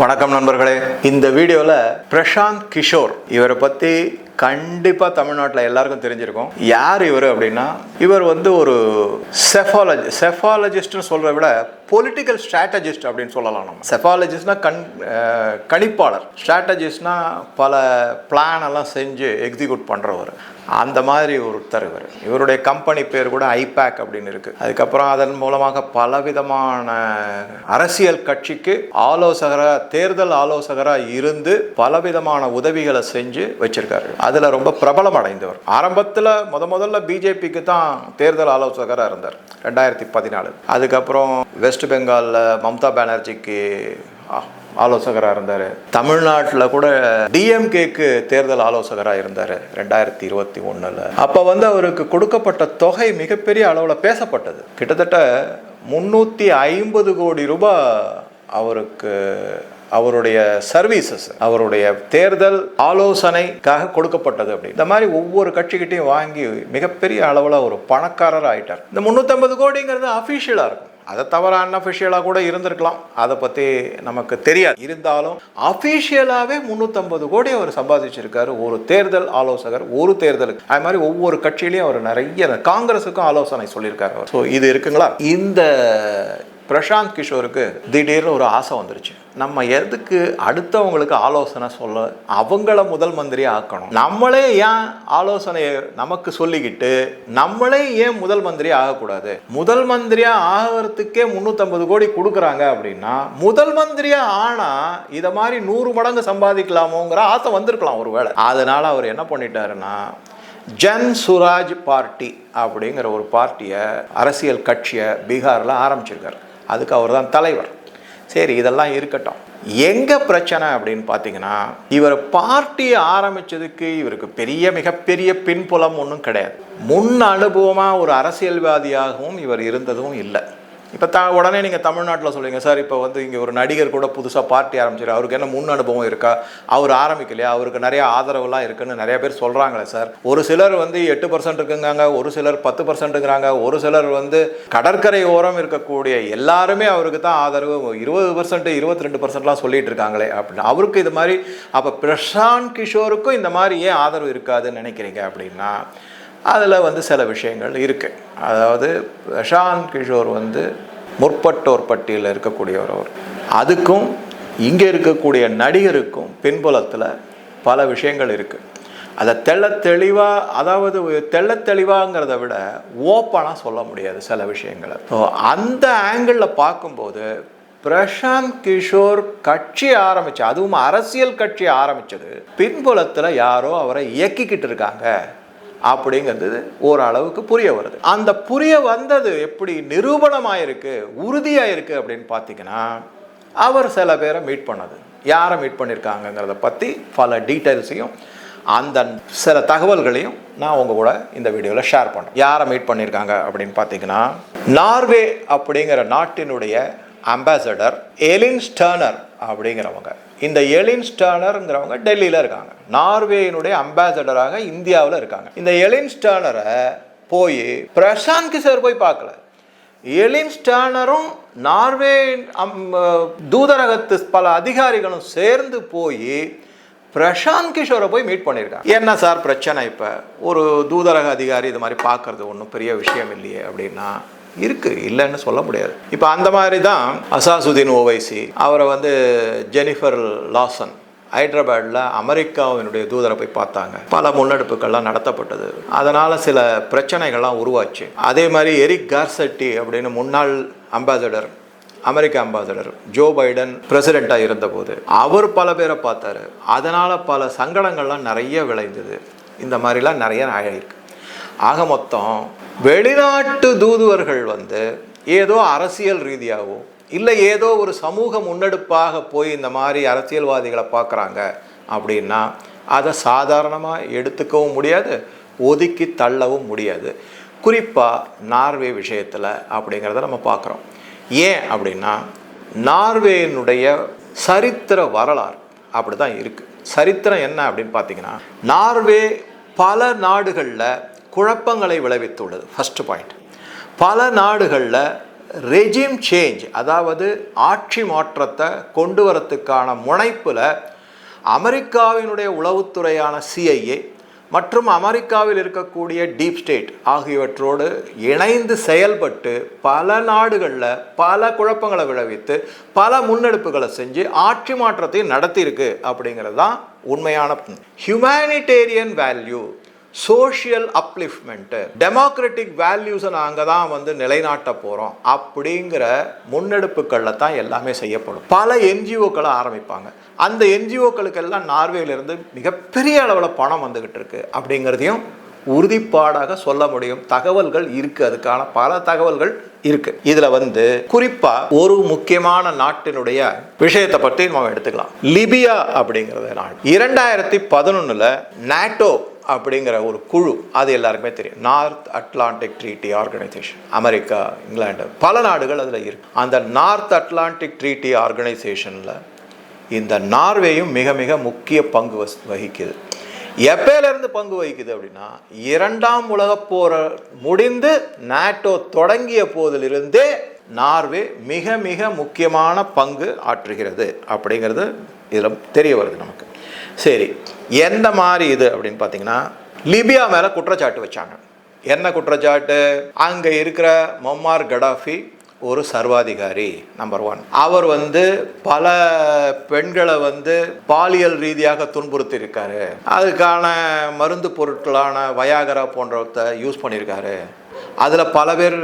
வணக்கம் நண்பர்களே. இந்த வீடியோவில் பிரசாந்த் கிஷோர் இவரை பற்றி கண்டிப்பாக தமிழ்நாட்டில் எல்லாருக்கும் தெரிஞ்சிருக்கும். யார் இவர் அப்படின்னா இவர் வந்து ஒரு செஃபாலஜி செஃபாலஜிஸ்ட்னு சொல்கிறத விட பொலிட்டிக்கல் ஸ்ட்ராட்டஜிஸ்ட் அப்படின்னு சொல்லலாம் நம்ம. செஃபாலஜிஸ்ட்னா கண் கணிப்பாளர். ஸ்ட்ராட்டஜிஸ்ட்னா பல பிளான் எல்லாம் செஞ்சு எக்ஸிக்யூட் பண்ணுறவர் அந்த மாதிரி ஒருத்தர் இவர். இவருடைய கம்பெனி பேர் கூட ஐபேக் அப்படின்னு இருக்குது அதுக்கப்புறம் அதன் மூலமாக பலவிதமான அரசியல் கட்சிக்கு ஆலோசகராக தேர்தல் ஆலோசகராக இருந்து பலவிதமான உதவிகளை செஞ்சு வச்சிருக்காரு. அதில் ரொம்ப பிரபலம் அடைந்தவர். ஆரம்பத்தில் முத முதல்ல பிஜேபிக்கு தான் தேர்தல் ஆலோசகராக இருந்தார். ரெண்டாயிரத்தி பதினாலு. அதுக்கப்புறம் வெஸ்ட் வெஸ்ட் பெங்காலில் மம்தா பானர்ஜிக்கு ஆ, ஆலோசகராக இருந்தார். தமிழ்நாட்டில் கூட டிஎம்கேக்கு தேர்தல் ஆலோசகராக இருந்தார் ரெண்டாயிரத்தி இருபத்தி ஒன்றில் அப்போ வந்து அவருக்கு கொடுக்கப்பட்ட தொகை மிகப்பெரிய அளவில் பேசப்பட்டது. கிட்டத்தட்ட முந்நூற்றி ஐம்பது கோடி ரூபாய் அவருக்கு அவருடைய சர்வீசஸ் அவருடைய தேர்தல் ஆலோசனைக்காக கொடுக்கப்பட்டது அப்படி இந்த மாதிரி ஒவ்வொரு கட்சிக்கிட்டையும் வாங்கி மிகப்பெரிய அளவில் ஒரு பணக்காரர் ஆயிட்டார். இந்த முந்நூற்றம்பது கோடிங்கிறது அஃபிஷியலாக இருக்கும். அதை தவிர அன்அஃபிஷியலாக கூட இருந்திருக்கலாம். அதை பற்றி நமக்கு தெரியாது. இருந்தாலும் அஃபிஷியலாகவே முந்நூற்றம்பது கோடி அவர் சம்பாதிச்சிருக்காரு. ஒரு தேர்தல் ஆலோசகர் ஒரு தேர்தலுக்கு. அது மாதிரி ஒவ்வொரு கட்சியிலையும் அவர் நிறைய காங்கிரஸுக்கும் ஆலோசனை சொல்லியிருக்காரு அவர். ஸோ இது இருக்குங்களா? இந்த பிரசாந்த் கிஷோருக்கு திடீர்னு ஒரு ஆசை வந்துருச்சு. நம்ம எதுக்கு அடுத்தவங்களுக்கு ஆலோசனை சொல்ல அவங்கள முதல் மந்திரி ஆக்கணும்? நம்மளே ஏன் ஆலோசனையை நமக்கு சொல்லிக்கிட்டு நம்மளே ஏன் முதல் மந்திரி ஆகக்கூடாது? முதல் மந்திரியா ஆகிறதுக்கே முந்நூற்றம்பது கோடி கொடுக்குறாங்க அப்படின்னா முதல் மந்திரியா ஆனா இதை மாதிரி நூறு மடங்கு சம்பாதிக்கலாமோங்கிற ஆசை வந்திருக்கலாம் ஒருவேளை அதனால அவர் என்ன பண்ணிட்டாருன்னா ஜன் சுராஜ் பார்ட்டி அப்படிங்கிற ஒரு பார்ட்டியை அரசியல் கட்சியை பீகாரில் ஆரம்பிச்சிருக்காரு. அதுக்கு அவர் தான் தலைவர். சரி இதெல்லாம் இருக்கட்டும். எங்கே பிரச்சனை அப்படின்னு பார்த்தீங்கன்னா இவர் பார்ட்டியை ஆரம்பித்ததுக்கு இவருக்கு பெரிய மிகப்பெரிய பின்புலம் ஒன்றும் கிடையாது. முன் அனுபவமாக ஒரு அரசியல்வாதியாகவும் இவர் இருந்ததும் இல்லை. இப்போ த உடனே நீங்கள் தமிழ்நாட்டில் சொல்லுவீங்க சார் இப்போ வந்து இங்கே ஒரு நடிகர் கூட புதுசாக பார்ட்டி ஆரம்பிச்சிரு. அவருக்கு என்ன முன் அனுபவம் இருக்கா? அவர் ஆரம்பிக்கலையா? அவருக்கு நிறைய ஆதரவுலாம் இருக்குன்னு நிறைய பேர் சொல்கிறாங்களே சார். ஒரு சிலர் வந்து எட்டு பர்சன்ட் இருக்குங்காங்க ஒரு சிலர் பத்து பர்சன்ட்டுங்கிறாங்க ஒரு சிலர் வந்து கடற்கரை ஓரம் இருக்கக்கூடிய எல்லாருமே அவருக்கு தான் ஆதரவு. இருபது பர்சன்ட் இருபத்தி ரெண்டு பர்சன்ட்லாம் சொல்லிட்டு இருக்காங்களே அப்படின்னு. அவருக்கு இது மாதிரி அப்போ பிரசாந்த் கிஷோருக்கும் இந்த மாதிரி ஏன் ஆதரவு இருக்காதுன்னு நினைக்கிறீங்க அப்படின்னா அதில் வந்து சில விஷயங்கள் இருக்குது அதாவது பிரசாந்த் கிஷோர் வந்து முற்பட்டோர் பட்டியலில் இருக்கக்கூடியவர் அவர். அதுக்கும் இங்கே இருக்கக்கூடிய நடிகருக்கும் பின்புலத்தில் பல விஷயங்கள் இருக்குது அதை தெள்ள தெளிவாக அதாவது தெள்ள தெளிவாங்கிறத விட ஓப்பனாக சொல்ல முடியாது சில விஷயங்களை. ஸோ அந்த ஆங்கிளில் பார்க்கும்போது பிரசாந்த் கிஷோர் கட்சி ஆரம்பிச்சு அதுவும் அரசியல் கட்சி ஆரம்பித்தது பின்புலத்தில் யாரோ அவரை இயக்கிக்கிட்டு இருக்காங்க. அப்படிங்கிறது ஓரளவுக்கு புரிய வருது. அந்த புரிய வந்தது எப்படி நிரூபணமாயிருக்கு உறுதியாயிருக்கு அப்படின்னு பார்த்தீங்கன்னா அவர் சில பேரை மீட் பண்ணது யாரை மீட் பண்ணியிருக்காங்கங்கிறத பற்றி பல டீட்டெயில்ஸையும் அந்த சில தகவல்களையும் நான் உங்கள் கூட இந்த வீடியோவில் ஷேர் பண்ணேன். யாரை மீட் பண்ணியிருக்காங்க அப்படின்னு பார்த்தீங்கன்னா நார்வே அப்படிங்கிற நாட்டினுடைய அம்பாசடர் எலின் ஸ்டர்னர் அப்படிங்கிறவங்க. இந்த எலின் ஸ்டர்னருங்கிறவங்க டெல்லியில் இருக்காங்க. நார்வேயினுடைய அம்பாசடராக இந்தியாவில் இருக்காங்க. இந்த எலின் ஸ்டர்னரை போய் பிரசாந்த் கிஷோர் போய் பார்க்கல. எலின் ஸ்டானரும் நார்வே அம், தூதரகத்து பல அதிகாரிகளும் சேர்ந்து போய் பிரசாந்த் கிஷோரை போய் மீட் பண்ணியிருக்காங்க. என்ன சார் பிரச்சனை இப்போ? ஒரு தூதரக அதிகாரி இது மாதிரி பார்க்கறது ஒன்றும் பெரிய விஷயம் இல்லையே அப்படின்னா இருக்கு இல்லைன்னு சொல்ல முடியாது. இப்போ அந்த மாதிரி தான் அசாசுதீன் ஓவைசி அவரை வந்து ஜெனிஃபர் லாசன் ஹைதராபாடில் அமெரிக்காவினுடைய தூதரை போய் பார்த்தாங்க. பல முன்னெடுப்புகள்லாம் நடத்தப்பட்டது. அதனால் சில பிரச்சனைகள்லாம் உருவாச்சு. அதே மாதிரி எரிக் கார்செட்டி அப்படின்னு முன்னாள் அம்பாசடர் அமெரிக்க அம்பாசடர் ஜோ பைடன் பிரசிடெண்ட்டாக இருந்தபோது அவர் பல பேரை பார்த்தாரு. அதனால் பல சங்கடங்கள்லாம் நிறைய விளைந்தது. இந்த மாதிரிலாம் நிறைய ஆகிருக்கு ஆக மொத்தம் வெளிநாட்டு தூதுவர்கள் வந்து ஏதோ அரசியல் ரீதியாகவும் இல்லை ஏதோ ஒரு சமூக முன்னெடுப்பாக போய் இந்த மாதிரி அரசியல்வாதிகளை பார்க்குறாங்க அப்படின்னா அதை சாதாரணமாக எடுத்துக்கவும் முடியாது ஒதுக்கி தள்ளவும் முடியாது. குறிப்பாக நார்வே விஷயத்தில் அப்படிங்கிறத நம்ம பார்க்குறோம். ஏன் அப்படின்னா நார்வேயினுடைய சரித்திர வரலாறு அப்படி தான் இருக்குது சரித்திரம் என்ன அப்படின்னு பார்த்தீங்கன்னா நார்வே பல நாடுகளில் குழப்பங்களை விளைவித்துள்ளது. ஃபஸ்ட்டு பாயிண்ட் பல நாடுகளில் ரெஜிம் சேஞ்ச் அதாவது ஆட்சி மாற்றத்தை கொண்டு வரத்துக்கான முனைப்பில் அமெரிக்காவினுடைய உளவுத்துறையான சிஐஏ மற்றும் அமெரிக்காவில் இருக்கக்கூடிய டீப் ஸ்டேட் ஆகியவற்றோடு இணைந்து செயல்பட்டு பல நாடுகளில் பல குழப்பங்களை விளைவித்து பல முன்னெடுப்புகளை செஞ்சு ஆட்சி மாற்றத்தை நடத்தியிருக்கு அப்படிங்கிறது தான் உண்மையான humanitarian value social upliftment democratic வேல்யூஸை நாங்கள் தான் வந்து நிலைநாட்ட போகிறோம் அப்படிங்கிற முன்னெடுப்புகளில் தான் எல்லாமே செய்யப்படும். பல என்ஜிஓக்களை ஆரம்பிப்பாங்க. அந்த என்ஜிஓக்களுக்கெல்லாம் நார்வேலேருந்து மிகப்பெரிய அளவில் பணம் வந்துக்கிட்டு இருக்கு அப்படிங்கிறதையும் உறுதிப்பாடாக சொல்ல முடியும். தகவல்கள் இருக்குது அதுக்கான பல தகவல்கள் இருக்கு. இதுல வந்து குறிப்பா ஒரு முக்கியமான நாட்டினுடைய விஷயத்தை பற்றி நம்ம எடுத்துக்கலாம். லிபியா அப்படிங்கிறது நாடு. இரண்டாயிரத்தி பதினொன்னுல நாட்டோ அப்படிங்கிற ஒரு குழு அது எல்லாருக்குமே தெரியும். North Atlantic Treaty Organization America England பல நாடுகள் அதில் இருக்கு. அந்த நார்த் அட்லாண்டிக் ட்ரீட்டி ஆர்கனைசேஷனில் இந்த நார்வேயும் மிக மிக முக்கிய பங்கு வஸ்- வகிக்குது. எப்பையிலேருந்து பங்கு வகிக்குது அப்படின்னா இரண்டாம் உலகப் போர் முடிந்து நாட்டோ தொடங்கிய போதிலிருந்தே நார்வே மிக மிக முக்கியமான பங்கு ஆற்றுகிறது அப்படிங்கிறது இதில் தெரிய வருது நமக்கு. சரி எந்த மாதிரி இது அப்படின்னு பார்த்தீங்கன்னா லிபியா மேலே குற்றச்சாட்டு வச்சாங்க. என்ன குற்றச்சாட்டு? அங்கே இருக்கிற மொம்மார் கடாஃபி ஒரு சர்வாதிகாரி நம்பர் ஒன் அவர் வந்து பல பெண்களை வந்து பாலியல் ரீதியாக துன்புறுத்தி இருக்காரு அதுக்கான மருந்து பொருட்களான வயாகரா போன்றவற்றை யூஸ் பண்ணியிருக்காரு. அதில் பல பேர்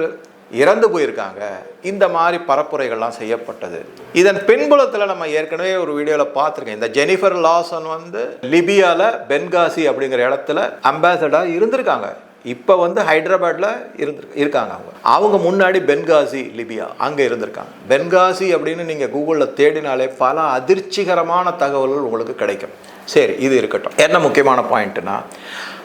இறந்து போயிருக்காங்க. இந்த மாதிரி பரப்புரைகள்லாம் செய்யப்பட்டது. இதன் பின்புலத்தில் நம்ம ஏற்கனவே ஒரு வீடியோவில் பார்த்துருக்கேன். இந்த ஜெனிஃபர் லாசன் வந்து லிபியாவில் பென்காசி அப்படிங்கிற இடத்துல அம்பாசடராக இருந்திருக்காங்க. இப்போ வந்து ஹைதராபாத்தில் இருந்து இருக்காங்க அவங்க. அவங்க முன்னாடி பென்காசி லிபியா அங்கே இருந்திருக்காங்க. பென்காசி அப்படின்னு நீங்கள் கூகுளில் தேடினாலே பல அதிர்ச்சிகரமான தகவல்கள் உங்களுக்கு கிடைக்கும். சரி இது இருக்கட்டும். என்ன முக்கியமான பாயிண்ட்னா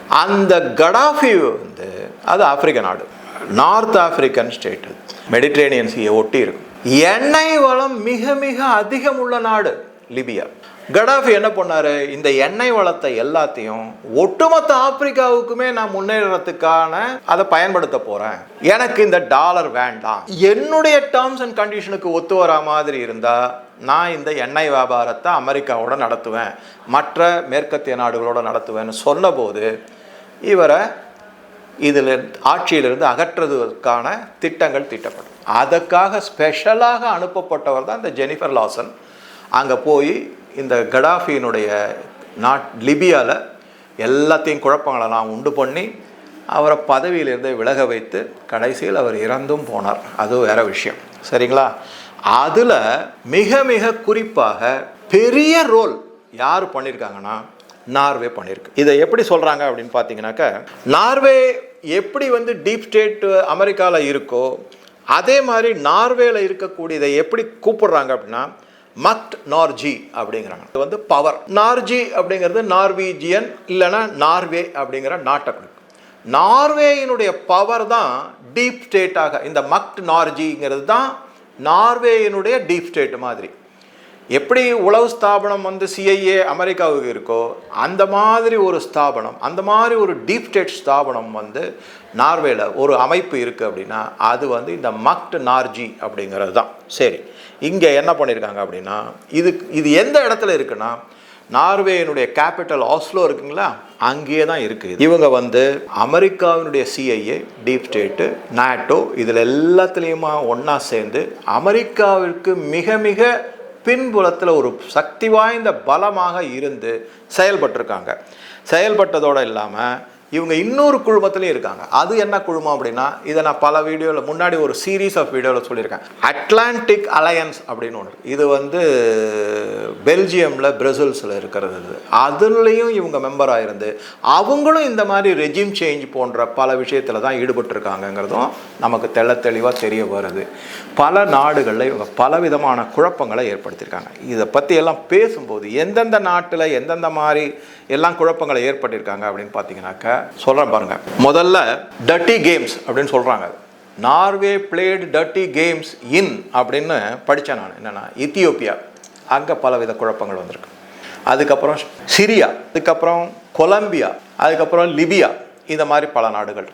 அந்த கடாஃபி வந்து அது ஆப்பிரிக்க நாடு. நார்த் ஆப்பிரிக்கன் ஸ்டேட் மெடிட்ரேனியன் சீயை ஒட்டி இருக்கும். எண்ணெய் வளம் மிக மிக அதிகம் உள்ள நாடு லிபியா. கடாஃபி என்ன பண்ணார்? இந்த எண்ணெய் வளத்தை எல்லாத்தையும் ஒட்டுமொத்த ஆப்பிரிக்காவுக்குமே நான் முன்னேறத்துக்கான அதை பயன்படுத்த போகிறேன் எனக்கு இந்த டாலர் வேண்டாம். என்னுடைய டேர்ம்ஸ் அண்ட் கண்டிஷனுக்கு ஒத்து வரா மாதிரி இருந்தால் நான் இந்த எண்ணெய் வியாபாரத்தை அமெரிக்காவோட நடத்துவேன். மற்ற மேற்கத்திய நாடுகளோட நடத்துவேன்னு சொன்னபோது இவரை இதில் ஆட்சியிலிருந்து அகற்றுவதற்கான திட்டங்கள் தீட்டப்படும். அதற்காக ஸ்பெஷலாக அனுப்பப்பட்டவர் தான் இந்த ஜெனிஃபர் லாசன் அங்கே போய் இந்த கடாஃபியினுடைய நாட் லிபியாவில் எல்லாத்தையும் குழப்பங்களை நான் உண்டு பண்ணி அவரை பதவியிலிருந்து விலக வைத்து கடைசியில் அவர் இறந்தும் போனார். அது வேற விஷயம். சரிங்களா? அதில் மிக மிக குறிப்பாக பெரிய ரோல் யார் பண்ணியிருக்காங்கன்னா நார்வே பண்ணியிருக்கு இதை எப்படி சொல்கிறாங்க அப்படின்னு பார்த்தீங்கன்னாக்கா நார்வே எப்படி வந்து டீப் ஸ்டேட் அமெரிக்காவில் இருக்கோ அதே மாதிரி நார்வேல இருக்கக்கூடியதை எப்படி கூப்பிடுறாங்க அப்படின்னா மக்ட் நார்ஜி அப்படிங்கிறாங்க. இது வந்து பவர் நார்ஜி அப்படிங்கிறது நார்வீஜியன் இல்லைன்னா நார்வே அப்படிங்கிற நாட்டை கொடுக்கும். நார்வேயினுடைய பவர் தான் டீப் ஸ்டேட்டாக இந்த மக்ட் நார்ஜிங்கிறது தான் நார்வேயினுடைய டீப் ஸ்டேட் மாதிரி. எப்படி உளவு ஸ்தாபனம் வந்து சிஐஏ அமெரிக்காவுக்கு இருக்கோ அந்த மாதிரி ஒரு ஸ்தாபனம் அந்த மாதிரி ஒரு டீப் ஸ்டேட் ஸ்தாபனம் வந்து நார்வேல ஒரு அமைப்பு இருக்குது அப்படின்னா அது வந்து இந்த மக்ட் நார்ஜி அப்படிங்கிறது தான். சரி இங்கே என்ன பண்ணியிருக்காங்க அப்படின்னா இது இது எந்த இடத்துல இருக்குன்னா நார்வேயினுடைய கேபிட்டல் ஆஸ்லோ இருக்குங்களா? அங்கேயே தான் இருக்குது இவங்க வந்து அமெரிக்காவினுடைய சிஐஏ டீப் ஸ்டேட்டு நாட்டோ இதில் எல்லாத்துலேயுமா ஒன்றா சேர்ந்து அமெரிக்காவிற்கு மிக மிக பின்புலத்தில் ஒரு சக்தி வாய்ந்த பலமாக இருந்து செயல்பட்டிருக்காங்க. செயல்பட்டதோடு இல்லாமல் இவங்க இன்னொரு குழுமத்துலேயும் இருக்காங்க. அது என்ன குழுமம் அப்படின்னா இதை நான் பல வீடியோவில் முன்னாடி ஒரு சீரீஸ் ஆஃப் வீடியோவில் சொல்லியிருக்கேன். அட்லாண்டிக் அலையன்ஸ் அப்படின்னு ஒன்று இது வந்து பெல்ஜியமில் பிரசல்ஸில் இருக்கிறது இது. அதுலேயும் இவங்க மெம்பராக இருந்து அவங்களும் இந்த மாதிரி ரெஜிம் சேஞ்ச் போன்ற பல விஷயத்தில் தான் ஈடுபட்டிருக்காங்கங்கிறதும் நமக்கு தெள்ள தெளிவாக தெரிய வருது. பல நாடுகளில் இவங்க பலவிதமான குழப்பங்களை ஏற்படுத்தியிருக்காங்க. இதை பற்றி எல்லாம் பேசும்போது எந்தெந்த நாட்டில் எந்தெந்த மாதிரி எல்லாம் குழப்பங்களை ஏற்பட்டிருக்காங்க அப்படின்னு பார்த்தீங்கன்னாக்கா சொல்கிறேன் பாருங்க. முதல்ல டட்டி கேம்ஸ் அப்படின்னு சொல்கிறாங்க Norway played dirty games in அப்படின்னு படித்தேன் நான். என்னென்னா எத்தியோப்பியா அங்கே பலவித குழப்பங்கள் வந்திருக்கு. அதுக்கப்புறம் சிரியா அதுக்கப்புறம் கொலம்பியா அதுக்கப்புறம் லிபியா இந்த மாதிரி பல நாடுகள்.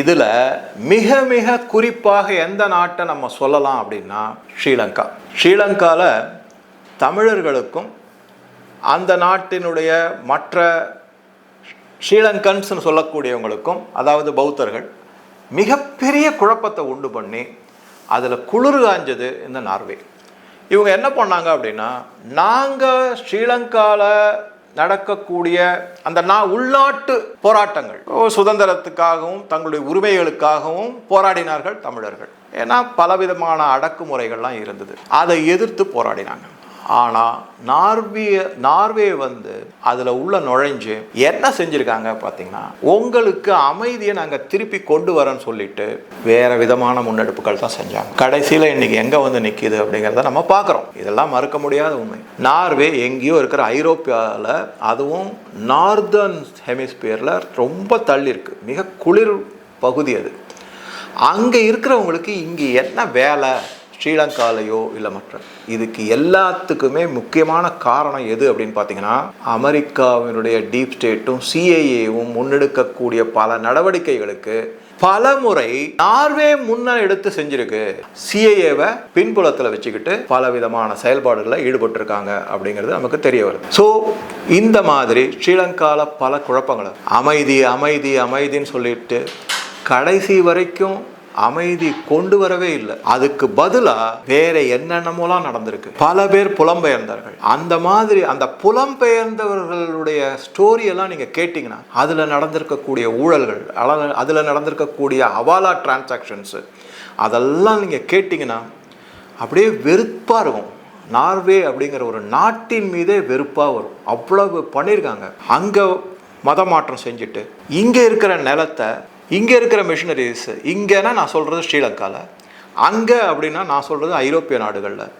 இதில் மிக மிக குறிப்பாக எந்த நாட்டை நம்ம சொல்லலாம் அப்படின்னா ஸ்ரீலங்கா. ஸ்ரீலங்காவில் தமிழர்களுக்கும் அந்த நாட்டினுடைய மற்ற ஸ்ரீலங்கன்ஸ்னு சொல்லக்கூடியவங்களுக்கும் அதாவது பௌத்தர்கள் மிகப்பெரிய குழப்பத்தை உண்டு பண்ணி அதில் குளிர் காஞ்சது இந்த நார்வே. இவங்க என்ன பண்ணாங்க அப்படின்னா நாங்கள் ஸ்ரீலங்காவில் நடக்கக்கூடிய அந்த நா உள்நாட்டு போராட்டங்கள் சுதந்திரத்துக்காகவும் தங்களுடைய உரிமைகளுக்காகவும் போராடினார்கள் தமிழர்கள். ஏன்னா பலவிதமான அடக்குமுறைகள்லாம் இருந்தது. அதை எதிர்த்து போராடினாங்க. ஆனால் நார்வே நார்வே வந்து அதில் உள்ள நுழைஞ்சு என்ன செஞ்சுருக்காங்க பார்த்தீங்கன்னா உங்களுக்கு அமைதியை நாங்கள் திருப்பி கொண்டு வரேன்னு சொல்லிட்டு வேறு விதமான முன்னெடுப்புகள் தான் செஞ்சாங்க. கடைசியில் இன்றைக்கி எங்கே வந்து நிற்கிது அப்படிங்கிறத நம்ம பார்க்குறோம் இதெல்லாம் மறுக்க முடியாத உண்மை. நார்வே எங்கேயோ இருக்கிற ஐரோப்பியாவில் அதுவும் நார்தர்ன் ஹெமிஸ்பியரில் ரொம்ப தள்ளி இருக்குது மிக குளிர் பகுதி அது. அங்கே இருக்கிறவங்களுக்கு இங்கே என்ன வேலை? ஸ்ரீலங்காலேயோ இல்லை மற்ற இதுக்கு எல்லாத்துக்குமே முக்கியமான காரணம் எது அப்படின்னு பார்த்தீங்கன்னா அமெரிக்காவினுடைய டீப் ஸ்டேட்டும் சிஐஏவும் முன்னெடுக்கக்கூடிய பல நடவடிக்கைகளுக்கு பல முறை நார்வே முன்ன எடுத்து செஞ்சிருக்கு. சிஐஏவை பின்புலத்தில் வச்சுக்கிட்டு பல விதமான செயல்பாடுகளில் ஈடுபட்டிருக்காங்க அப்படிங்கிறது நமக்கு தெரிய வருது. ஸோ இந்த மாதிரி ஸ்ரீலங்காவில் பல குழப்பங்கள் அமைதி அமைதி அமைதின்னு சொல்லிட்டு கடைசி வரைக்கும் அமைதி கொண்டு வரவே இல்லை. அதுக்கு பதிலா வேற என்னென்னமோலாம் நடந்திருக்கு. பல பேர் புலம்பெயர்ந்தார்கள் அந்த மாதிரி அந்த புலம்பெயர்ந்தவர்களுடைய ஸ்டோரி எல்லாம் நீங்க கேட்டீங்கன்னா அதுல நடந்திருக்கக்கூடிய ஊழல்கள் அல- அதுல நடந்திருக்கக்கூடிய அவாலா டிரான்சாக்ஷன்ஸ் அதெல்லாம் நீங்க கேட்டீங்கன்னா அப்படியே வெறுப்பா இருக்கும். நார்வே அப்படிங்கிற ஒரு நாட்டின் மீதே வெறுப்பா வரும். அவ்வளவு பண்ணியிருக்காங்க அங்க மதமாற்றம் செஞ்சுட்டு இங்கே இருக்கிற நிலத்தை இங்கே இருக்கிற மிஷினரிஸ் இங்கேனா நான் சொல்கிறது ஸ்ரீலங்கால. அங்கே அப்படின்னா நான் சொல்கிறது ஐரோப்பிய நாடுகளில்.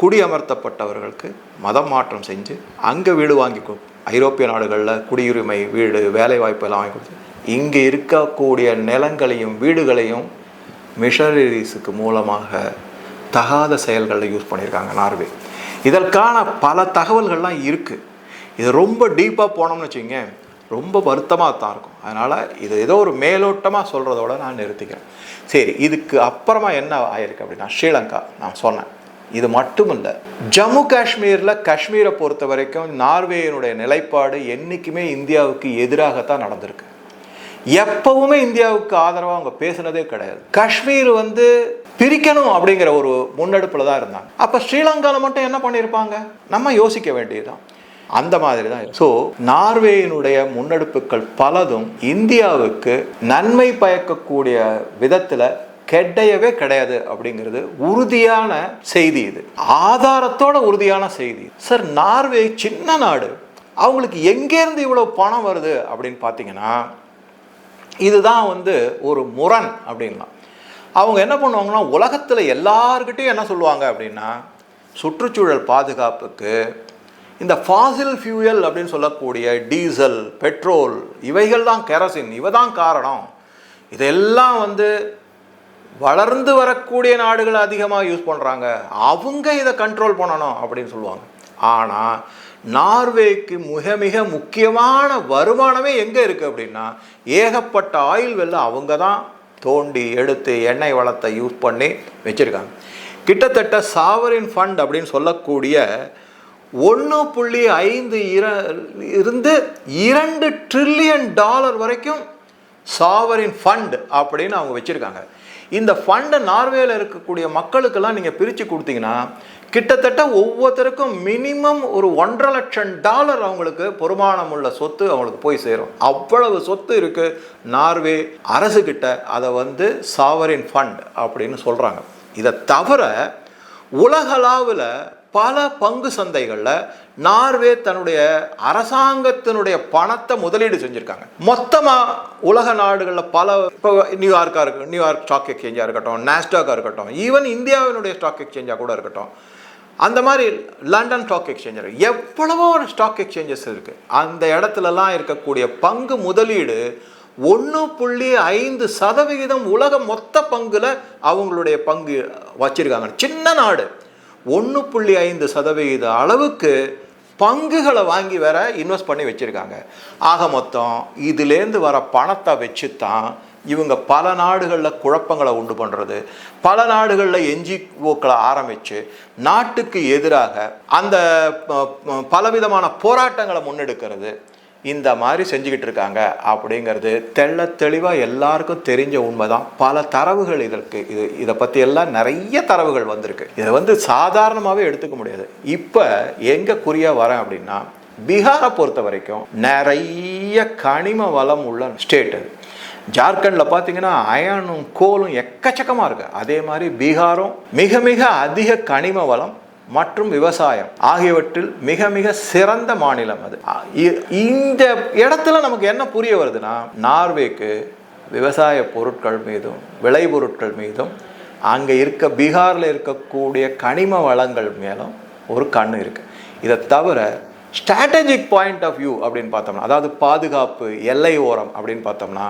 குடியமர்த்தப்பட்டவர்களுக்கு மதம் மாற்றம் செஞ்சு அங்கே வீடு வாங்கி கொடு ஐரோப்பிய நாடுகளில் குடியுரிமை வீடு வேலைவாய்ப்பு எல்லாம் வாங்கி கொடுத்து இங்கே இருக்கக்கூடிய நிலங்களையும் வீடுகளையும் மிஷனரிஸுக்கு மூலமாக தகாத செயல்களில் யூஸ் பண்ணியிருக்காங்க நார்வே. இதற்கான பல தகவல்கள்லாம் இருக்குது இது ரொம்ப டீப்பாக போனோம்னு வச்சுங்க ரொம்ப வருத்தமாக தான் இருக்கும். அதனால் இது ஏதோ ஒரு மேலோட்டமாக சொல்கிறதோட நான் நிறுத்திக்கிறேன். சரி இதுக்கு அப்புறமா என்ன ஆயிருக்கு அப்படின்னா ஸ்ரீலங்கா நான் சொன்னேன். இது மட்டும் இல்லை ஜம்மு காஷ்மீரில் காஷ்மீரை பொறுத்த வரைக்கும் நார்வேயினுடைய நிலைப்பாடு என்றைக்குமே இந்தியாவுக்கு எதிராகத்தான் நடந்திருக்கு. எப்பவுமே இந்தியாவுக்கு ஆதரவாக அவங்க பேசுனதே கிடையாது. காஷ்மீர் வந்து பிரிக்கணும் அப்படிங்கிற ஒரு முன்னெடுப்பில் தான் இருந்தாங்க. அப்போ ஸ்ரீலங்காவில் மட்டும் என்ன பண்ணியிருப்பாங்க? நம்ம யோசிக்க வேண்டியதுதான். அந்த மாதிரி தான். ஸோ நார்வேயினுடைய முன்னெடுப்புகள் பலதும் இந்தியாவுக்கு நன்மை பயக்கக்கூடிய விதத்தில் கெடையவே கிடையாது அப்படிங்கிறது உறுதியான செய்தி இது. ஆதாரத்தோட உறுதியான செய்தி. சார் நார்வே சின்ன நாடு. அவங்களுக்கு எங்கேருந்து இவ்வளோ பணம் வருது அப்படின்னு பார்த்தீங்கன்னா இதுதான் வந்து ஒரு முரண் அப்படின்லாம். அவங்க என்ன பண்ணுவாங்கன்னா உலகத்தில் எல்லார்கிட்டையும் என்ன சொல்லுவாங்க அப்படின்னா சுற்றுச்சூழல் பாதுகாப்புக்கு இந்த ஃபாசில் ஃபியூயல் அப்படின்னு சொல்லக்கூடிய டீசல் பெட்ரோல் இவைகள் தான் கெரசின் இவை தான் காரணம். இதெல்லாம் வந்து வளர்ந்து வரக்கூடிய நாடுகள் அதிகமாக யூஸ் பண்ணுறாங்க அவங்க இதை கண்ட்ரோல் பண்ணணும் அப்படின்னு சொல்லுவாங்க. ஆனால் நார்வேக்கு மிக மிக முக்கியமான வருமானமே எங்கே இருக்குது அப்படின்னா ஏகப்பட்ட ஆயில் வெள்ளை அவங்க தான் தோண்டி எடுத்து எண்ணெய் வளத்தை யூஸ் பண்ணி வச்சுருக்காங்க. கிட்டத்தட்ட சாவரின் ஃபண்ட் அப்படின்னு சொல்லக்கூடிய ஒன்று புள்ளி ஐந்து இர இருந்து இரண்டு ட்ரில்லியன் டாலர் வரைக்கும் சாவரின் ஃபண்ட் அப்படின்னு அவங்க வச்சுருக்காங்க. இந்த ஃபண்டை நார்வேல இருக்கக்கூடிய மக்களுக்கெல்லாம் நீங்கள் பிரித்து கொடுத்தீங்கன்னா கிட்டத்தட்ட ஒவ்வொருத்தருக்கும் மினிமம் ஒரு ஒன்றரை லட்சம் டாலர் அவங்களுக்கு பொறுமானம் உள்ள சொத்து அவங்களுக்கு போய் சேரும். அவ்வளவு சொத்து இருக்குது நார்வே அரசுக்கிட்ட அதை வந்து சாவரின் ஃபண்ட் அப்படின்னு சொல்கிறாங்க இதை தவிர உலகளாவில் பல பங்கு சந்தைகளில் நார்வே தன்னுடைய அரசாங்கத்தினுடைய பணத்தை முதலீடு செஞ்சுருக்காங்க. மொத்தமாக உலக நாடுகளில் பல இப்போ நியூயார்க்காக இருக்கு நியூயார்க் ஸ்டாக் எக்ஸ்சேஞ்சாக இருக்கட்டும் நாஸ்டாக்காக இருக்கட்டும் ஈவன் இந்தியாவினுடைய ஸ்டாக் எக்ஸ்சேஞ்சாக கூட இருக்கட்டும். அந்த மாதிரி லண்டன் ஸ்டாக் எக்ஸ்சேஞ்ச் இருக்குது எவ்வளவோ ஒரு ஸ்டாக் எக்ஸ்சேஞ்சஸ் இருக்குது அந்த இடத்துலலாம் இருக்கக்கூடிய பங்கு முதலீடு ஒன்று புள்ளி ஐந்து சதவிகிதம் உலக மொத்த பங்குல அவங்களுடைய பங்கு வச்சிருக்காங்க. சின்ன நாடு. ஒன்று புள்ளி ஐந்து சதவிகித அளவுக்கு பங்குகளை வாங்கி வேற இன்வெஸ்ட் பண்ணி வச்சுருக்காங்க. ஆக மொத்தம் இதுலேருந்து வர பணத்தை வச்சு தான் இவங்க பல நாடுகளில் குழப்பங்களை உண்டு பண்ணுறது பல நாடுகளில் என்ஜிஓக்களை ஆரம்பித்து நாட்டுக்கு எதிராக அந்த பலவிதமான போராட்டங்களை முன்னெடுக்கிறது. இந்த மாதிரி செஞ்சுக்கிட்டு இருக்காங்க அப்படிங்கிறது தெள்ள தெளிவாக எல்லாருக்கும் தெரிஞ்ச உண்மை தான் பல தரவுகள் இதற்கு இது இதை பற்றி எல்லாம் நிறைய தரவுகள் வந்திருக்கு. இதை வந்து சாதாரணமாகவே எடுத்துக்க முடியாது. இப்போ எங்கே குறியா வரேன் அப்படின்னா பீகாரை பொறுத்த வரைக்கும் நிறைய கனிம வளம் உள்ள ஸ்டேட் அது. ஜார்க்கண்டில் பார்த்தீங்கன்னா அயனும் கோலும் எக்கச்சக்கமாக இருக்குது அதே மாதிரி பீகாரும் மிக மிக அதிக கனிம வளம் மற்றும் விவசாயம் ஆகியவற்றில் மிக மிக சிறந்த மாநிலம் அது. இ- இந்த இடத்துல நமக்கு என்ன புரிய வருதுன்னா நார்வேக்கு விவசாய பொருட்கள் மீதும் விளைபொருட்கள் மீதும் அங்கே இருக்க பீகாரில் இருக்கக்கூடிய கனிம வளங்கள் மேலும் ஒரு கண் இருக்குது இதை தவிர ஸ்ட்ராட்டஜிக் பாயிண்ட் ஆஃப் வியூ அப்படின்னு பார்த்தோம்னா அதாவது பாதுகாப்பு எல்லை ஓரம் அப்படின்னு பார்த்தோம்னா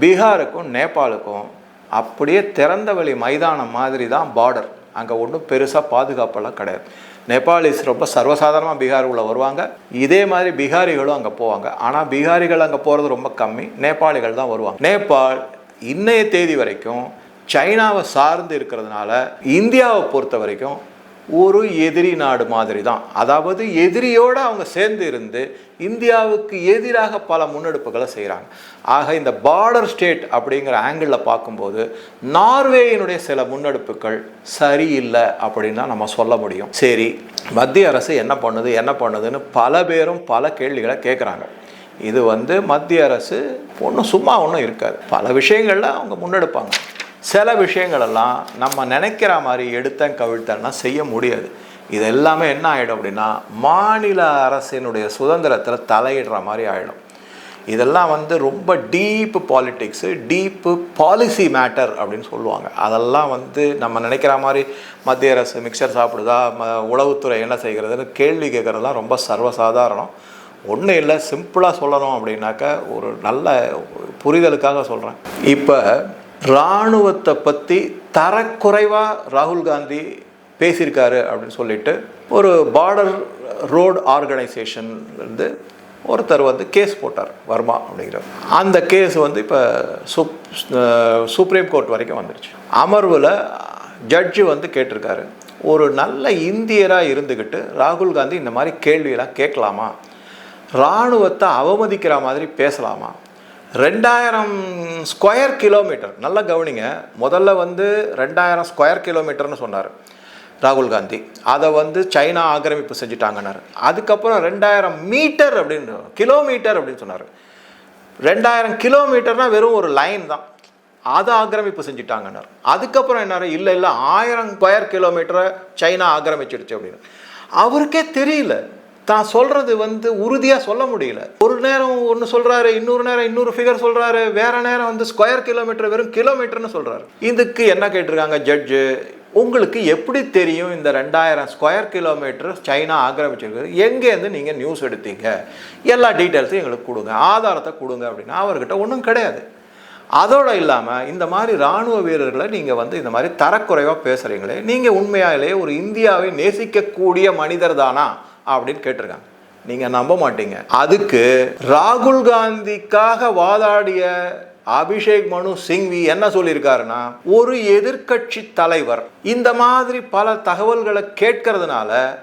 பீகாருக்கும் நேபாளுக்கும் அப்படியே திறந்த வெளி மைதானம் மாதிரி தான் பார்டர் அங்கே ஒன்றும் பெருசாக பாதுகாப்பெல்லாம் கிடையாது. நேபாளிஸ் ரொம்ப சர்வசாதாரணமாக பீகார் உள்ள வருவாங்க. இதே மாதிரி பீகாரிகளும் அங்கே போவாங்க. ஆனால் பீகாரிகள் அங்கே போகிறது ரொம்ப கம்மி. நேபாளிகள் தான் வருவாங்க. நேபாள் இன்னைய தேதி வரைக்கும் சைனாவை சார்ந்து இருக்கிறதுனால இந்தியாவை பொறுத்த வரைக்கும் ஒரு எதிரி நாடு மாதிரி தான் அதாவது எதிரியோடு அவங்க சேர்ந்து இருந்து இந்தியாவுக்கு எதிராக பல முன்னெடுப்புகளை செய்கிறாங்க ஆக இந்த பார்டர் ஸ்டேட் அப்படிங்கிற ஆங்கிளில் பார்க்கும்போது நார்வேயினுடைய சில முன்னெடுப்புகள் சரியில்லை அப்படின்னு தான் நம்ம சொல்ல முடியும். சரி மத்திய அரசு என்ன பண்ணுது என்ன பண்ணுதுன்னு பல பேரும் பல கேள்விகளை கேட்குறாங்க இது வந்து மத்திய அரசு ஒன்றும் சும்மா ஒன்றும் இருக்காது. பல விஷயங்களில் அவங்க முன்னெடுப்பாங்க. சில விஷயங்களெல்லாம் நம்ம நினைக்கிற மாதிரி எடுத்தேன் கவிழ்த்தன்னா செய்ய முடியாது. இது எல்லாமே என்ன ஆகிடும் அப்படின்னா மாநில அரசினுடைய சுதந்திரத்தில் தலையிடுற மாதிரி ஆகிடும் இதெல்லாம் வந்து ரொம்ப deep politics deep policy matter அப்படின்னு சொல்லுவாங்க. அதெல்லாம் வந்து நம்ம நினைக்கிற மாதிரி மத்திய அரசு மிக்சர் சாப்பிடுதா ம உளவுத்துறை என்ன செய்கிறதுன்னு கேள்வி கேட்குறதுலாம் ரொம்ப சர்வசாதாரணம். ஒன்றும் இல்லை சிம்பிளாக சொல்லணும் அப்படின்னாக்க ஒரு நல்ல புரிதலுக்காக சொல்கிறேன் இப்போ இராணுவத்தை பற்றி தரக்குறைவாக ராகுல் காந்தி பேசியிருக்காரு அப்படின்னு சொல்லிட்டு ஒரு பார்டர் ரோடு ஆர்கனைசேஷன்லேருந்து ஒருத்தர் வந்து கேஸ் போட்டார் வர்மா அப்படிங்கிற அந்த கேஸ் வந்து இப்போ சுப் சுப்ரீம் கோர்ட் வரைக்கும் வந்துருச்சு. அமர்வில் ஜட்ஜு வந்து கேட்டிருக்காரு ஒரு நல்ல இந்தியராக இருந்துக்கிட்டு ராகுல் காந்தி இந்த மாதிரி கேள்வியெல்லாம் கேட்கலாமா? இராணுவத்தை அவமதிக்கிற மாதிரி பேசலாமா? ரெண்டாயிரம் ஸ்கொயர் கிலோமீட்டர். நல்லா கவனிங்க. முதல்ல வந்து ரெண்டாயிரம் ஸ்கொயர் கிலோமீட்டர்னு சொன்னார் ராகுல் காந்தி. அதை வந்து சைனா ஆக்கிரமிப்பு செஞ்சுட்டாங்கன்னாரு. அதுக்கப்புறம் ரெண்டாயிரம் மீட்டர் அப்படின்னு கிலோமீட்டர் அப்படின்னு சொன்னார். ரெண்டாயிரம் கிலோமீட்டர்னால் வெறும் ஒரு லைன் தான். அதை ஆக்கிரமிப்பு செஞ்சுட்டாங்கன்னார். அதுக்கப்புறம் என்னார்? இல்லை இல்லை ஆயிரம் ஸ்கொயர் கிலோமீட்டரை சைனா ஆக்கிரமிச்சிடுச்சு அப்படின்னு. அவருக்கே தெரியல. தான் சொல்கிறது வந்து உறுதியாக சொல்ல முடியல. ஒரு நேரம் ஒன்று சொல்கிறாரு இன்னொரு நேரம் இன்னொரு ஃபிகர் சொல்கிறாரு வேறு நேரம் வந்து ஸ்கொயர் கிலோமீட்டர் வெறும் கிலோமீட்டர்னு சொல்கிறாரு இதுக்கு என்ன கேட்டிருக்காங்க ஜட்ஜு உங்களுக்கு எப்படி தெரியும் இந்த ரெண்டாயிரம் ஸ்கொயர் கிலோமீட்டர் சைனா ஆக்கிரமிச்சிருக்கு எங்கேருந்து நீங்கள் நியூஸ் எடுத்தீங்க? எல்லா டீட்டெயில்ஸும் எங்களுக்கு கொடுங்க. ஆதாரத்தை கொடுங்க அப்படின்னா. அவர்கிட்ட ஒன்றும் கிடையாது. அதோடு இல்லாமல் இந்த மாதிரி இராணுவ வீரர்களை நீங்கள் வந்து இந்த மாதிரி தரக்குறைவாக பேசுகிறீங்களே நீங்கள் உண்மையாலேயே ஒரு இந்தியாவை நேசிக்கக்கூடிய மனிதர் தானா? அப்படின்னு கேட்டிருக்காங்க. நீங்கள் நம்ப மாட்டீங்க. அதுக்கு ராகுல் காந்திக்காக வாதாடிய அபிஷேக் மனு சிங்வி என்ன சொல்லியிருக்காருன்னா ஒரு எதிர்க்கட்சி தலைவர் இந்த மாதிரி பல தகவல்களை கேட்கறதுனால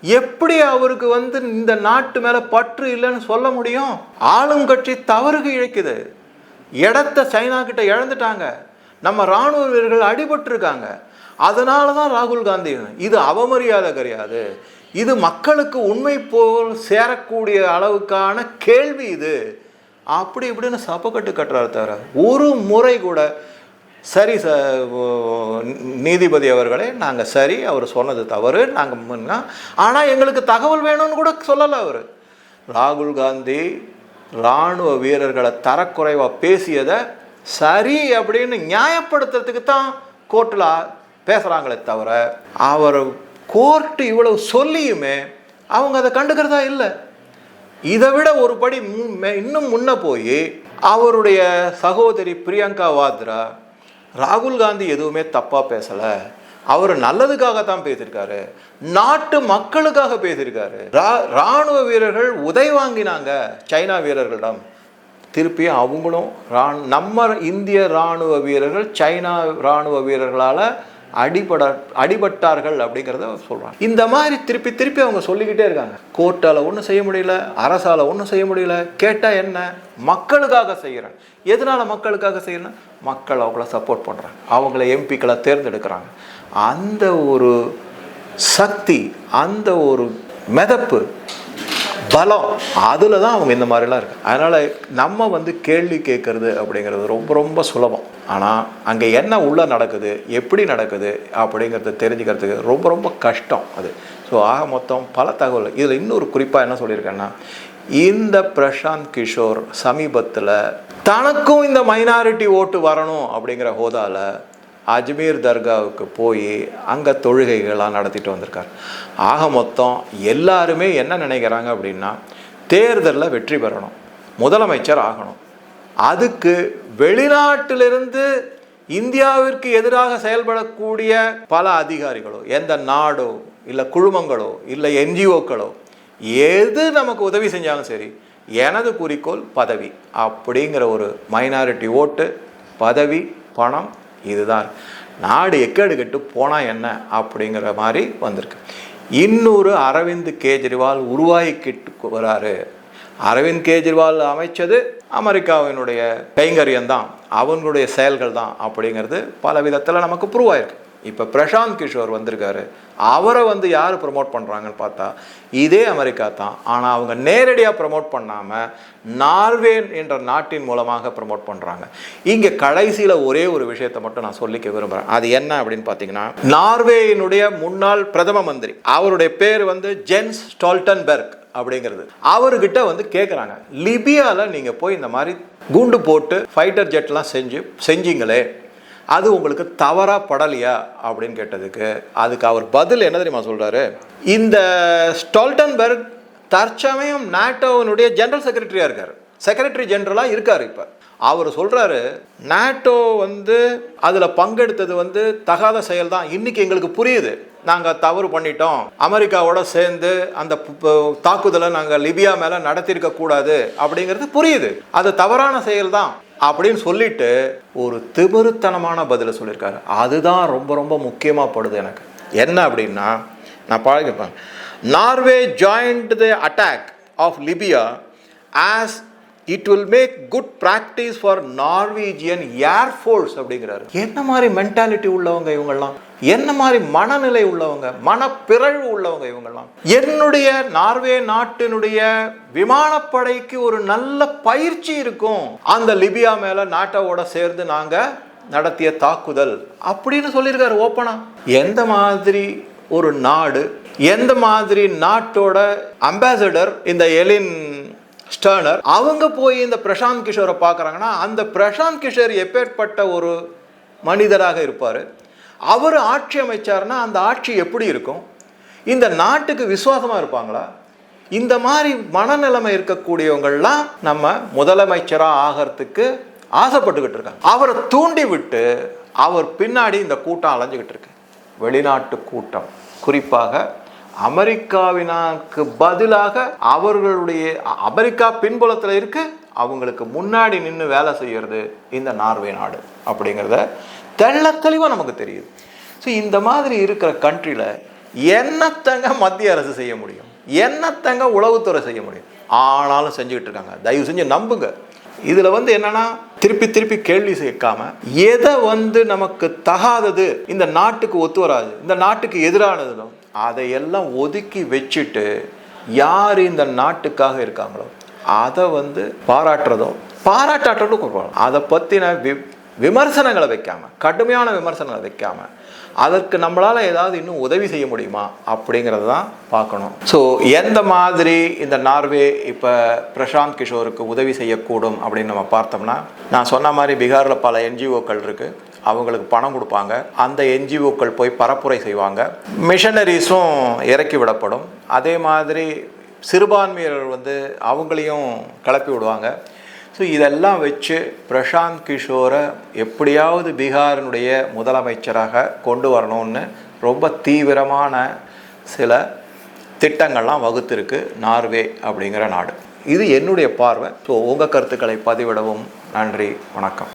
எப்படி அவருக்கு வந்து இந்த நாட்டு மேல பற்று இல்லைன்னு சொல்ல முடியும்? ஆளும் கட்சி தவறுக்கு இழைக்குது. இடத்த சைனா கிட்ட இழந்துட்டாங்க. நம்ம ராணுவ வீரர்கள் அடிபட்டிருக்காங்க. அதனால தான் ராகுல் காந்தி இது அவமரியாதை கிடையாது இது மக்களுக்கு உண்மை போல் சேரக்கூடிய அளவுக்கான கேள்வி இது. அப்படி இப்படின்னு சப்பக்கட்டு கட்டுறாரு தவிர ஒரு முறை கூட சரி ச நீதிபதி அவர்களே நாங்கள் சரி அவர் சொன்னது தவறு நாங்கள் ஆனால் எங்களுக்கு தகவல் வேணும்னு கூட சொல்லலை அவர். ராகுல் காந்தி இராணுவ வீரர்களை தரக்குறைவாக பேசியதை சரி அப்படின்னு நியாயப்படுத்துறதுக்கு தான் கோர்ட்டில் பேசுகிறாங்களே தவிர அவர் கோர்ட்டு இவ்வளவு சொல்லியுமே அவங்க அதை கண்டுக்கிறதா இல்லை. இதை விட ஒரு படி மு- இன்னும் முன்னே போய் அவருடைய சகோதரி பிரியங்கா வாத்ரா ராகுல் காந்தி எதுவுமே தப்பாக பேசலை. அவர் நல்லதுக்காக தான் பேசியிருக்காரு. நாட்டு மக்களுக்காக பேசியிருக்காரு. ரா- ராணுவ வீரர்கள் உதை வாங்கினாங்க சைனா வீரர்களிடம். திருப்பியும் அவங்களும் நம்ம இந்திய ராணுவ வீரர்கள் சைனா ராணுவ வீரர்களால் அடிபட அடிபட்டார்கள் அப்படிங்கிறத சொல்கிறாங்க இந்த மாதிரி திருப்பி திருப்பி அவங்க சொல்லிக்கிட்டே இருக்காங்க. கோர்ட்டால் ஒன்றும் செய்ய முடியல அரசால் ஒன்றும் செய்ய முடியல. கேட்டால் என்ன? மக்களுக்காக செய்கிறேன் எதனால் மக்களுக்காக செய்யணும் மக்கள் அவங்கள சப்போர்ட் பண்ணுறாங்க அவங்கள எம்பிக்களை தேர்ந்தெடுக்கிறாங்க. அந்த ஒரு சக்தி அந்த ஒரு மிதப்பு பலம். அதில் தான் அவங்க இந்த மாதிரிலாம் இருக்கு அதனால் நம்ம வந்து கேள்வி கேட்குறது அப்படிங்கிறது ரொம்ப ரொம்ப சுலபம். ஆனால் அங்கே என்ன உள்ளே நடக்குது எப்படி நடக்குது அப்படிங்கிறத தெரிஞ்சுக்கிறதுக்கு ரொம்ப ரொம்ப கஷ்டம் அது. ஸோ ஆக மொத்தம் பல தகவல். இதில் இன்னொரு குறிப்பாக என்ன சொல்லியிருக்கேன்னா இந்த பிரசாந்த் கிஷோர் சமீபத்தில் தனக்கும் இந்த மைனாரிட்டி ஓட்டு வரணும் அப்படிங்கிற ஹோதாவில் அஜ்மீர் தர்காவுக்கு போய் அங்கே தொழுகைகள்லாம் நடத்திட்டு வந்திருக்கார். ஆக மொத்தம் எல்லாருமே என்ன நினைக்கிறாங்க அப்படின்னா தேர்தலில் வெற்றி பெறணும். முதலமைச்சர் ஆகணும். அதுக்கு வெளிநாட்டிலிருந்து இந்தியாவிற்கு எதிராக செயல்படக்கூடிய பல அதிகாரிகளோ எந்த நாடோ இல்லை குழுமங்களோ இல்லை என்ஜிஓக்களோ எது நமக்கு உதவி செஞ்சாலும் சரி எனது குறிக்கோள் பதவி அப்படிங்கிற ஒரு மைனாரிட்டி ஓட்டு பதவி பணம் இதுதான். நாடு எக்கேடு கெட்டு போனால் என்ன அப்படிங்கிற மாதிரி வந்திருக்கு. இன்னொரு அரவிந்த் கெஜ்ரிவால் உருவாகிக்கிட்டு வராரு. அரவிந்த் கெஜ்ரிவால் அமைச்சது அமெரிக்காவினுடைய கைங்கரியம் தான் அவங்களுடைய செயல்கள் தான் அப்படிங்கிறது பல விதத்தில் நமக்கு ப்ரூவ் ஆயிருக்கு. இப்போ பிரசாந்த் கிஷோர் வந்திருக்காரு. அவரை வந்து யார் ப்ரமோட் பண்ணுறாங்கன்னு பார்த்தா இதே அமெரிக்கா தான். ஆனால் அவங்க நேரடியாக ப்ரமோட் பண்ணாமல் நார்வே என்ற நாட்டின் மூலமாக ப்ரமோட் பண்ணுறாங்க இங்கே கடைசியில் ஒரே ஒரு விஷயத்தை மட்டும் நான் சொல்லிக்க விரும்புகிறேன் அது என்ன அப்படின்னு பார்த்தீங்கன்னா நார்வேயினுடைய முன்னாள் பிரதம மந்திரி அவருடைய பேர் வந்து ஜென்ஸ் ஸ்டால்டன்பெர்க் அப்படிங்கிறது. அவர்கிட்ட வந்து கேட்குறாங்க லிபியாவில் நீங்கள் போய் இந்த மாதிரி குண்டு போட்டு ஃபைட்டர் ஜெட்லாம் செஞ்சு செஞ்சீங்களே அது உங்களுக்கு தவறாக படலையா அப்படின்னு கேட்டதுக்கு அதுக்கு அவர் பதில் என்ன தெரியுமா சொல்கிறாரு இந்த ஸ்டால்டன்பர்க் தற்சமயம் நாட்டோவினுடைய ஜென்ரல் செக்ரட்டரியாக இருக்கார். செக்ரட்டரி ஜென்ரலாக இருக்கார் இப்போ. அவர் சொல்கிறாரு நாட்டோ வந்து அதில் பங்கெடுத்தது வந்து தகாத செயல் தான் இன்றைக்கி எங்களுக்கு புரியுது. நாங்கள் தவறு பண்ணிட்டோம். அமெரிக்காவோட சேர்ந்து அந்த தாக்குதலை நாங்கள் லிபியா மேலே நடத்தியிருக்க கூடாது அப்படிங்கிறது புரியுது. அது தவறான செயல் தான் அப்படின்னு சொல்லிட்டு ஒரு திமிருத்தனமான பதிலை சொல்லியிருக்காரு. அதுதான் ரொம்ப ரொம்ப முக்கியமாக படுது எனக்கு. என்ன அப்படின்னா நான் பழகிப்பேன் Norway joint the attack of Libya as it will make good practice for Norwegian air force அப்படிங்கிறாரு. என்ன மாதிரி மென்டாலிட்டி உள்ளவங்க இவங்கெல்லாம்? என்ன மாதிரி மனநிலை உள்ளவங்க? மனப்பிறழ்வு உள்ளவங்க இவங்கெல்லாம்? என்னுடைய நார்வே நாட்டினுடைய விமானப்படைக்கு ஒரு நல்ல பயிற்சி இருக்கும். அந்த லிபியா மேல நாட்டோட சேர்ந்து நாங்க நடத்திய தாக்குதல். அப்படின்னு சொல்லியிருக்காரு ஓப்பனா. எந்த மாதிரி ஒரு நாடு எந்த மாதிரி நாட்டோட அம்பாசடர் இந்த எலின் ஸ்டர்னர் அவங்க போய் இந்த பிரசாந்த் கிஷோரை பார்க்குறாங்கன்னா அந்த பிரசாந்த் கிஷோர் எப்பேற்பட்ட ஒரு மனிதராக இருப்பார்? அவர் ஆட்சி அமைச்சாருன்னா அந்த ஆட்சி எப்படி இருக்கும்? இந்த நாட்டுக்கு விசுவாசமாக இருப்பாங்களா? இந்த மாதிரி மனநிலைமை இருக்கக்கூடியவங்கள்லாம் நம்ம முதலமைச்சராக ஆகிறதுக்கு ஆசைப்பட்டுக்கிட்டு இருக்காங்க. அவரை தூண்டி விட்டு அவர் பின்னாடி இந்த கூட்டம் அலைஞ்சுக்கிட்டு இருக்கு. வெளிநாட்டு கூட்டம். குறிப்பாக அமெரிக்காவினாக்கு பதிலாக அவர்களுடைய அமெரிக்கா பின்புலத்தில் இருக்கு அவங்களுக்கு முன்னாடி நின்று வேலை செய்யறது இந்த நார்வே நாடு அப்படிங்கிறத தெள்ள தெளிவாக நமக்கு தெரியுது. ஸோ இந்த மாதிரி இருக்கிற கண்ட்ரியில் என்னத்தங்க மத்திய அரசு செய்ய முடியும்? என்னத்தங்க உளவுத்துறை செய்ய முடியும்? ஆனாலும் செஞ்சுக்கிட்டு இருக்காங்க. தயவு செஞ்சு நம்புங்க. இதில் வந்து என்னன்னா திருப்பி திருப்பி கேள்வி சேர்க்காம எதை வந்து நமக்கு தகாதது இந்த நாட்டுக்கு ஒத்து வராது இந்த நாட்டுக்கு எதிரானதும் அதையெல்லாம் ஒதுக்கி வச்சுட்டு யார் இந்த நாட்டுக்காக இருக்காங்களோ அதை வந்து பாராட்டுறதோ பாராட்டாட்டும் கொடுப்பாங்க. அதை பற்றின வி விமர்சனங்களை வைக்காம கடுமையான விமர்சனங்களை வைக்காமல் அதற்கு நம்மளால் ஏதாவது இன்னும் உதவி செய்ய முடியுமா அப்படிங்கிறத தான் பார்க்கணும். ஸோ எந்த மாதிரி இந்த நார்வே இப்போ பிரசாந்த் கிஷோருக்கு உதவி செய்யக்கூடும் அப்படின்னு நம்ம பார்த்தோம்னா நான் சொன்ன மாதிரி பீகாரில் பல என்ஜிஓக்கள் இருக்குது அவங்களுக்கு பணம் கொடுப்பாங்க. அந்த என்ஜிஓக்கள் போய் பரப்புரை செய்வாங்க. மிஷனரிஸும் இறக்கி விடப்படும். அதே மாதிரி சிறுபான்மையினர் வந்து அவங்களையும் கிளப்பி விடுவாங்க. ஸோ இதெல்லாம் வச்சு பிரசாந்த் கிஷோரை எப்படியாவது பீகாரினுடைய முதலமைச்சராக கொண்டு வரணும்னு ரொம்ப தீவிரமான சில திட்டங்கள்லாம் வகுத்திருக்கு நார்வே அப்படிங்கிற நாடு. இது என்னுடைய பார்வை. ஸோ உங்கள் கருத்துக்களை பதிவிடவும். நன்றி. வணக்கம்.